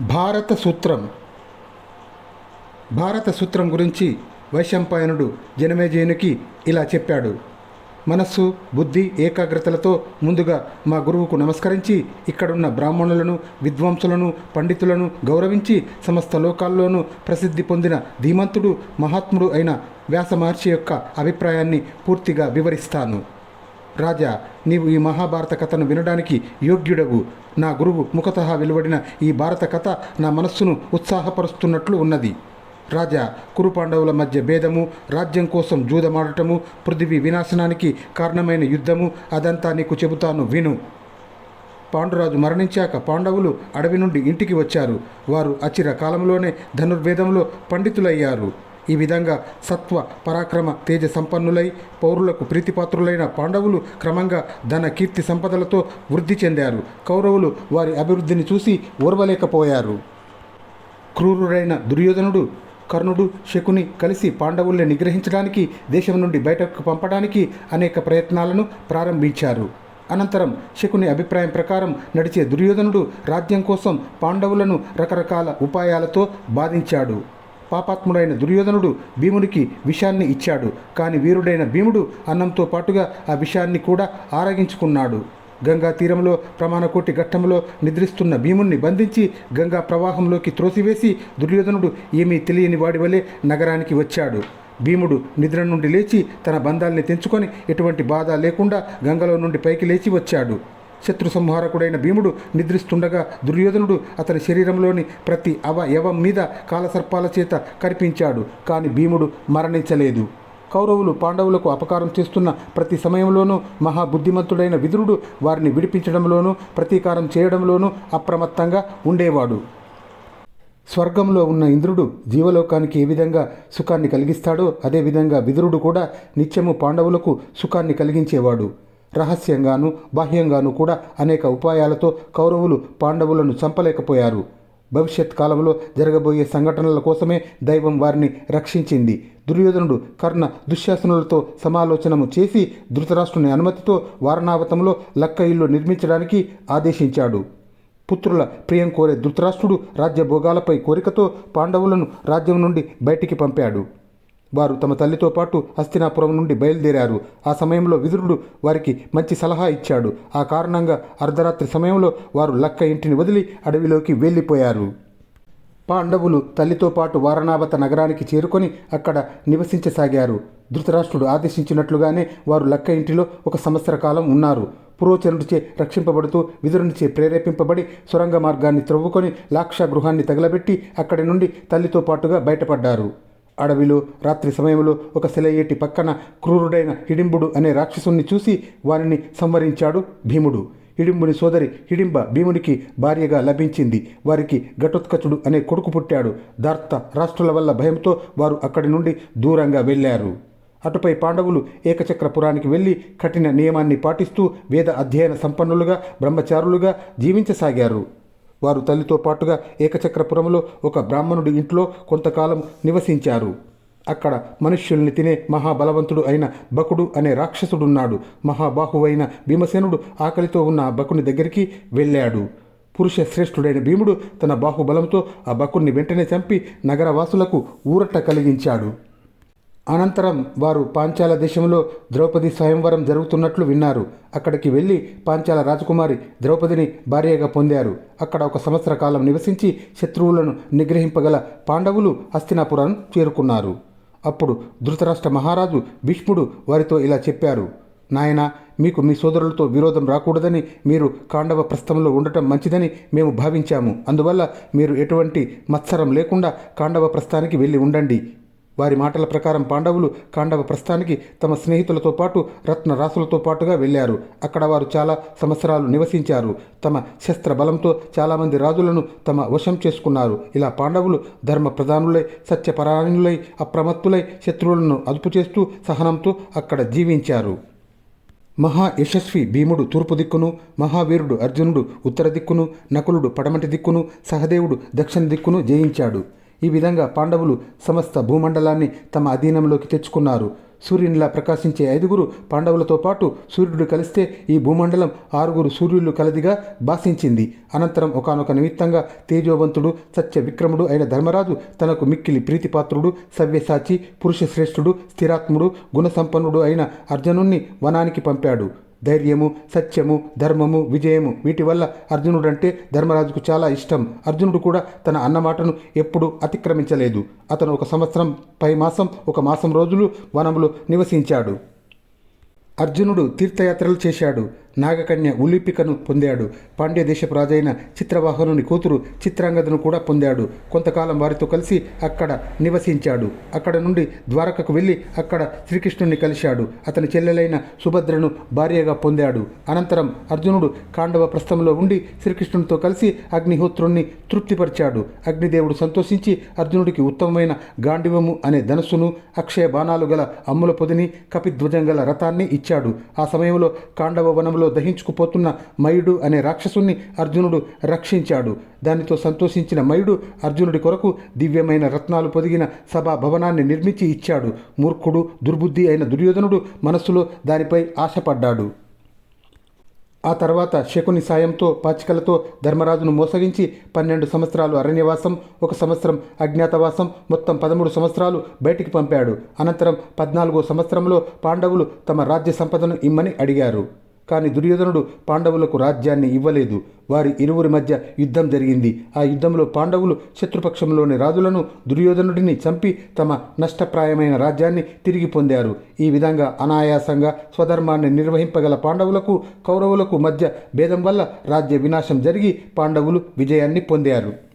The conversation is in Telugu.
భారత సూత్రం. భారత సూత్రం గురించి వైశంపాయనుడు జనమేజయునికి ఇలా చెప్పాడు. మనస్సు బుద్ధి ఏకాగ్రతలతో ముందుగా మా గురువుకు నమస్కరించి ఇక్కడున్న బ్రాహ్మణులను విద్వాంసులను పండితులను గౌరవించి సమస్త లోకాల్లోనూ ప్రసిద్ధి పొందిన ధీమంతుడు మహాత్ముడు అయిన వ్యాస మహర్షి యొక్క అభిప్రాయాన్ని పూర్తిగా వివరిస్తాను. రాజా నీవు ఈ మహాభారత కథను వినడానికి యోగ్యుడవు. నా గురువు ముఖతః వెలువడిన ఈ భారత కథ నా మనస్సును ఉత్సాహపరుస్తున్నట్లు ఉన్నది. రాజా కురు పాండవుల మధ్య భేదము రాజ్యం కోసం జూదమాడటము పృథివీ వినాశనానికి కారణమైన యుద్ధము అదంతా నీకు చెబుతాను విను. పాండురాజు మరణించాక పాండవులు అడవి నుండి ఇంటికి వచ్చారు. వారు అచిర కాలంలోనే ధనుర్వేదంలో పండితులయ్యారు. ఈ విధంగా సత్వ పరాక్రమ తేజ సంపన్నులై పౌరులకు ప్రీతిపాత్రులైన పాండవులు క్రమంగా ధన కీర్తి సంపదలతో వృద్ధి చెందారు. కౌరవులు వారి అభివృద్ధిని చూసి ఓర్వలేకపోయారు. క్రూరుడైన దుర్యోధనుడు కర్ణుడు శకుని కలిసి పాండవుల్ని నిగ్రహించడానికి దేశం నుండి బయటకు పంపడానికి అనేక ప్రయత్నాలను ప్రారంభించారు. అనంతరం శకుని అభిప్రాయం ప్రకారం నడిచే దుర్యోధనుడు రాజ్యం కోసం పాండవులను రకరకాల ఉపాయాలతో బాధించాడు. పాపాత్ముడైన దుర్యోధనుడు భీమునికి విషాన్ని ఇచ్చాడు. కానీ వీరుడైన భీముడు అన్నంతో పాటుగా ఆ విషాన్ని కూడా ఆరగించుకున్నాడు. గంగా తీరంలో ప్రమాణకోటి ఘట్టంలో నిద్రిస్తున్న భీముణ్ణి బంధించి గంగా ప్రవాహంలోకి త్రోసివేసి దుర్యోధనుడు ఏమీ తెలియని వాడి వలె నగరానికి వచ్చాడు. భీముడు నిద్ర నుండి లేచి తన బంధాల్ని తెంచుకొని ఎటువంటి బాధ లేకుండా గంగలో నుండి పైకి లేచి వచ్చాడు. శత్రు సంహారకుడైన భీముడు నిద్రిస్తుండగా దుర్యోధనుడు అతని శరీరంలోని ప్రతి అవయవం మీద కాలసర్పాల చేత కనిపించాడు కానీ భీముడు మరణించలేదు. కౌరవులు పాండవులకు అపకారం చేస్తున్న ప్రతి సమయంలోనూ మహాబుద్ధిమంతుడైన విదురుడు వారిని విడిపించడంలోనూ ప్రతీకారం చేయడంలోనూ అప్రమత్తంగా ఉండేవాడు. స్వర్గంలో ఉన్న ఇంద్రుడు జీవలోకానికి ఏ విధంగా సుఖాన్ని కలిగిస్తాడో అదేవిధంగా విదురుడు కూడా నిత్యము పాండవులకు సుఖాన్ని కలిగించేవాడు. రహస్యంగాను బాహ్యంగాను కూడా అనేక ఉపాయాలతో కౌరవులు పాండవులను చంపలేకపోయారు. భవిష్యత్ కాలంలో జరగబోయే సంఘటనల కోసమే దైవం వారిని రక్షించింది. దుర్యోధనుడు కర్ణ దుశ్శాసనులతో సమాలోచనము చేసి ధృతరాష్ట్రుని అనుమతితో వారణావతంలో లక్క ఇల్లు నిర్మించడానికి ఆదేశించాడు. పుత్రుల ప్రియం కోరే ధృతరాష్ట్రుడు రాజ్యభోగాలపై కోరికతో పాండవులను రాజ్యం నుండి బయటికి పంపాడు. వారు తమ తల్లితో పాటు హస్తినాపురం నుండి బయలుదేరారు. ఆ సమయంలో విదురుడు వారికి మంచి సలహా ఇచ్చాడు. ఆ కారణంగా అర్ధరాత్రి సమయంలో వారు లక్క ఇంటిని వదిలి అడవిలోకి వెళ్ళిపోయారు. పాండవులు తల్లితో పాటు వారణావత నగరానికి చేరుకొని అక్కడ నివసించసాగారు. ధృతరాష్ట్రుడు ఆదేశించినట్లుగానే వారు లక్క ఇంటిలో ఒక సంవత్సర కాలం ఉన్నారు. పురోచరుడిచే రక్షింపబడుతూ విదురునిచే ప్రేరేపింపబడి సొరంగ మార్గాన్ని త్రవ్వుకొని లాక్ష గృహాన్ని తగలబెట్టి అక్కడి నుండి తల్లితో పాటుగా బయటపడ్డారు. అడవిలో రాత్రి సమయంలో ఒక సెలయేటి పక్కన క్రూరుడైన హిడింబుడు అనే రాక్షసుణ్ణి చూసి వారిని సంవరించాడు భీముడు. హిడింబుని సోదరి హిడింబ భీమునికి భార్యగా లభించింది. వారికి ఘటోత్కచుడు అనే కొడుకు పుట్టాడు. దార్త రాష్ట్రుల వల్ల భయంతో వారు అక్కడి నుండి దూరంగా వెళ్ళారు. అటుపై పాండవులు ఏకచక్రపురానికి వెళ్ళి కఠిన నియమాన్ని పాటిస్తూ వేద అధ్యయన సంపన్నులుగా బ్రహ్మచారులుగా జీవించసాగారు. వారు తల్లితో పాటుగా ఏకచక్రపురంలో ఒక బ్రాహ్మణుడి ఇంట్లో కొంతకాలం నివసించారు. అక్కడ మనుష్యుల్ని తినే మహాబలవంతుడు అయిన బకుడు అనే రాక్షసుడున్నాడు. మహాబాహువైన భీమసేనుడు ఆకలితో ఉన్న ఆ బకుని దగ్గరికి వెళ్ళాడు. పురుష శ్రేష్ఠుడైన భీముడు తన బాహుబలంతో ఆ బకుణ్ణి వెంటనే చంపి నగరవాసులకు ఊరట కలిగించాడు. అనంతరం వారు పాంచాల దేశంలో ద్రౌపది స్వయంవరం జరుగుతున్నట్లు విన్నారు. అక్కడికి వెళ్ళి పాంచాల రాజకుమారి ద్రౌపదిని భార్యగా పొందారు. అక్కడ ఒక సంవత్సర కాలం నివసించి శత్రువులను నిగ్రహింపగల పాండవులు హస్తినాపురం చేరుకున్నారు. అప్పుడు ధృతరాష్ట్ర మహారాజు భీష్ముడు వారితో ఇలా చెప్పారు నాయన మీకు మీ సోదరులతో విరోధం రాకూడదని మీరు కాండవ ప్రస్థంలో ఉండటం మంచిదని మేము భావించాము. అందువల్ల మీరు ఎటువంటి మత్సరం లేకుండా కాండవ ప్రస్థానికి వెళ్ళి ఉండండి. వారి మాటల ప్రకారం పాండవులు కాండవ ప్రస్థానికి తమ స్నేహితులతో పాటు రత్న రాసులతో పాటుగా వెళ్ళారు. అక్కడ వారు చాలా సంవత్సరాలు నివసించారు. తమ శస్త్ర బలంతో చాలామంది రాజులను తమ వశం చేసుకున్నారు. ఇలా పాండవులు ధర్మ ప్రధానులై సత్యపరాయణులై అప్రమత్తులై శత్రువులను అదుపు చేస్తూ సహనంతో అక్కడ జీవించారు. మహా యశస్వి భీముడు తూర్పు దిక్కును మహావీరుడు అర్జునుడు ఉత్తర దిక్కును నకులుడు పడమటి దిక్కును సహదేవుడు దక్షిణ దిక్కును జయించాడు. ఈ విధంగా పాండవులు సమస్త భూమండలాన్ని తమ అధీనంలోకి తెచ్చుకున్నారు. సూర్యునిలా ప్రకాశించే ఐదుగురు పాండవులతో పాటు సూర్యుడు కలిస్తే ఈ భూమండలం ఆరుగురు సూర్యులు కలదిగా భాషించింది. అనంతరం ఒకనొక నిమిత్తంగా తేజోవంతుడు సత్య విక్రముడు అయిన ధర్మరాజు తనకు మిక్కిలి ప్రీతిపాత్రుడు సవ్యసాచి పురుష శ్రేష్ఠుడు స్థిరాత్ముడు గుణసంపన్నుడు అయిన అర్జునుణ్ణి వనానికి పంపాడు. ధైర్యము సత్యము ధర్మము విజయము వీటి వల్ల అర్జునుడంటే ధర్మరాజుకు చాలా ఇష్టం. అర్జునుడు కూడా తన అన్నమాటను ఎప్పుడూ అతిక్రమించలేదు. అతను ఒక సంవత్సరం పై మాసం ఒక మాసం రోజులు వనంలో నివసించాడు. అర్జునుడు తీర్థయాత్రలు చేశాడు. నాగకన్య ఉలిపికను పొందాడు. పాండ్య దేశపు రాజైన చిత్రవాహనుని కూతురు చిత్రాంగదను కూడా పొందాడు. కొంతకాలం వారితో కలిసి అక్కడ నివసించాడు. అక్కడ నుండి ద్వారకకు వెళ్ళి అక్కడ శ్రీకృష్ణుని కలిశాడు. అతని చెల్లెలైన సుభద్రను భార్యగా పొందాడు. అనంతరం అర్జునుడు కాండవ ప్రస్థంలో ఉండి శ్రీకృష్ణునితో కలిసి అగ్నిహోత్రుణ్ణి తృప్తిపరిచాడు. అగ్నిదేవుడు సంతోషించి అర్జునుడికి ఉత్తమమైన గాండివము అనే ధనుస్సును అక్షయ బాణాలు గల అమ్ముల పొదిని కపిధ్వజం గల రథాన్ని ఇచ్చాడు. ఆ సమయంలో కాండవ వనంలో దహించుకుపోతున్న మయుడు అనే రాక్షసుని అర్జునుడు రక్షించాడు. దానితో సంతోషించిన మయుడు అర్జునుడి కొరకు దివ్యమైన రత్నాలు పొదిగిన సభా భవనాన్ని నిర్మించి ఇచ్చాడు. మూర్ఖుడు దుర్బుద్ధి అయిన దుర్యోధనుడు మనస్సులో దానిపై ఆశపడ్డాడు. ఆ తర్వాత శకుని సాయంతో పాచికలతో ధర్మరాజును మోసగించి పన్నెండు సంవత్సరాలు అరణ్యవాసం ఒక సంవత్సరం అజ్ఞాతవాసం మొత్తం పదమూడు సంవత్సరాలు బయటికి పంపాడు. అనంతరం పద్నాలుగో సంవత్సరంలో పాండవులు తమ రాజ్య సంపదను ఇమ్మని అడిగారు. కానీ దుర్యోధనుడు పాండవులకు రాజ్యాన్ని ఇవ్వలేదు. వారి ఇరువురి మధ్య యుద్ధం జరిగింది. ఆ యుద్ధంలో పాండవులు శత్రుపక్షంలోని రాజులను దుర్యోధనుడిని చంపి తమ నష్టప్రాయమైన రాజ్యాన్ని తిరిగి పొందారు. ఈ విధంగా అనాయాసంగా స్వధర్మాన్ని నిర్వహింపగల పాండవులకు కౌరవులకు మధ్య భేదం వల్ల రాజ్య వినాశం జరిగి పాండవులు విజయాన్ని పొందారు.